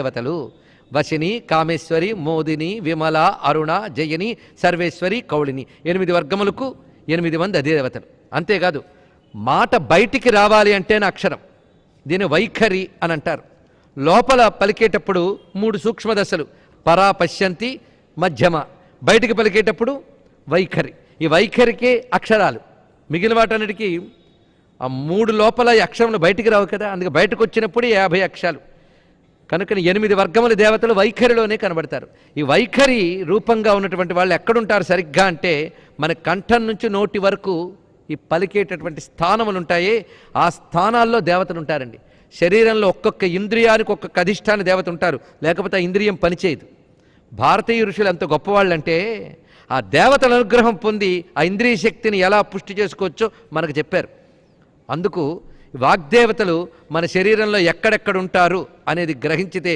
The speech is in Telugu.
దేవతలు వశిని కామేశ్వరి మోదిని విమల అరుణ జయని సర్వేశ్వరి కౌళిని. ఎనిమిది వర్గములకు ఎనిమిది మంది అధిదేవతలు అంతేకాదు మాట బయటికి రావాలి అంటేనే అక్షరం. దీని వైఖరి అని అంటారు. లోపల పలికేటప్పుడు మూడు సూక్ష్మ దశలు. పరా పశ్యంతి మధ్యమ. బయటికి పలికేటప్పుడు వైఖరి. ఈ వైఖరికే అక్షరాలు. మిగిలిన వాటన్నిటికీ ఆ మూడు లోపల ఈ అక్షరములు బయటికి రావు కదా. అందుకే బయటకు వచ్చినప్పుడు యాభై అక్షరాలు. కనుక ఎనిమిది వర్గముల దేవతలు వైఖరిలోనే కనబడతారు. ఈ వైఖరి రూపంగా ఉన్నటువంటి వాళ్ళు ఎక్కడుంటారు సరిగ్గా అంటే మన కంఠం నుంచి నోటి వరకు ఈ పలికేటటువంటి స్థానములు ఉంటాయి. ఆ స్థానాల్లో దేవతలు ఉంటారండి. శరీరంలో ఒక్కొక్క ఇంద్రియానికి ఒక్కొక్క అధిష్టాన దేవత ఉంటారు. లేకపోతే ఆ ఇంద్రియం పనిచేయదు. భారతీయ ఋషులు ఎంత గొప్పవాళ్ళంటే ఆ దేవతల అనుగ్రహం పొంది ఆ ఇంద్రియ శక్తిని ఎలా పుష్టి చేసుకోవచ్చో మనకు చెప్పారు. అందుకు వాగ్దేవతలు మన శరీరంలో ఎక్కడెక్కడ ఉంటారు అనేది గ్రహించితే